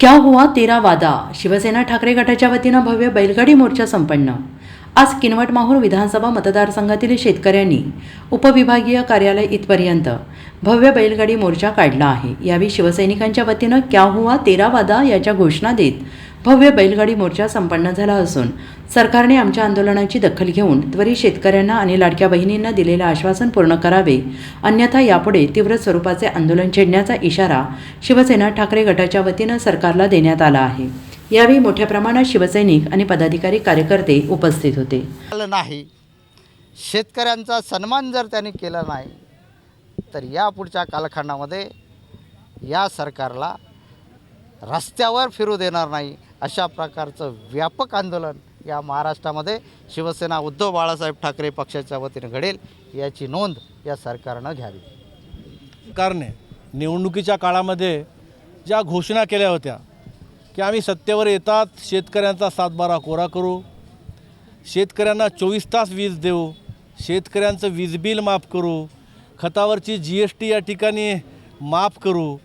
क्या हुआ तेरा वादा? शिवसेना ठाकरे गटाच्या वतीनं भव्य बैलगाडी मोर्चा संपन्न. आज किनवट माहूर विधानसभा मतदारसंघातील शेतकऱ्यांनी उपविभागीय कार्यालय इथपर्यंत भव्य बैलगाडी मोर्चा काढला आहे. यावेळी शिवसैनिकांच्या वतीनं क्या हुआ तेरा वादा याच्या घोषणा देत भव्य बैलगाडी मोर्चा संपन्न झाला असून सरकारने आमच्या आंदोलनाची दखल घेऊन त्वरित शेतकऱ्यांना आणि लाडक्या बहिणींना दिलेलं आश्वासन पूर्ण करावे अन्यथा यापुढे तीव्र स्वरूपाचे आंदोलन छेडण्याचा इशारा शिवसेना ठाकरे गटाच्या वतीनं सरकारला देण्यात आला आहे. यावेळी मोठ्या प्रमाणात शिवसैनिक आणि पदाधिकारी कार्यकर्ते उपस्थित होते. नाही. शेतकऱ्यांचा सन्मान जर त्यांनी केला नाही तर या पुढच्या कालखंडामध्ये या सरकारला रस्त्यावर फिरू देणार नाही. अशा प्रकारचं व्यापक आंदोलन या महाराष्ट्रामध्ये शिवसेना उद्धव बाळासाहेब ठाकरे पक्षाच्या वतीने घडेल याची नोंद या सरकारनं घ्यावी. सरकारने निवडणुकीच्या काळामध्ये ज्या घोषणा केल्या होत्या की आम्ही सत्तेवर येतात शेतकऱ्यांचा सातबारा कोरा करू शेतकऱ्यांना चोवीस तास वीज देऊ शेतकऱ्यांचं वीज बिल माफ करू खतावरची जी एस टी या ठिकाणी माफ करू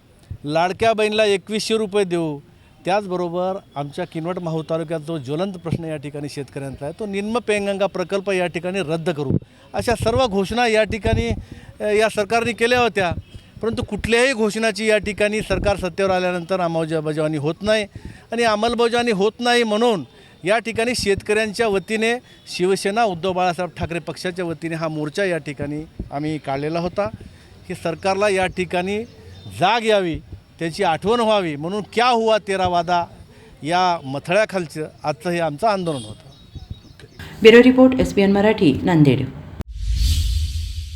लाडक्या बहिणीला एकवीसशे रुपये देऊ त्याचबरोबर आमच्या किनवट माहूर तालुक्यात जो ज्वलंत प्रश्न या ठिकाणी शेतकऱ्यांचा आहे तो निम्न पेंगंगा प्रकल्प या ठिकाणी रद्द करू. अशा सर्व घोषणा या ठिकाणी या सरकारने केल्या होत्या. परंतु कुठल्याही घोषणाची या ठिकाणी सरकार सत्तेवर आल्यानंतर अंमलबजावणी होत नाही आणि अंमलबजावणी होत नाही म्हणून या ठिकाणी शेतकऱ्यांच्या वतीने शिवसेना उद्धव बाळासाहेब ठाकरे पक्षाच्या वतीने हा मोर्चा या ठिकाणी आम्ही काढलेला होता. की सरकारला या ठिकाणी जाग यावी त्याची आठवण व्हावी म्हणून क्या हुआ तेरा वादा या मथळ्याखालचं आजचं हे आमचं आंदोलन होतं. Bureau report S Marathi Nanded.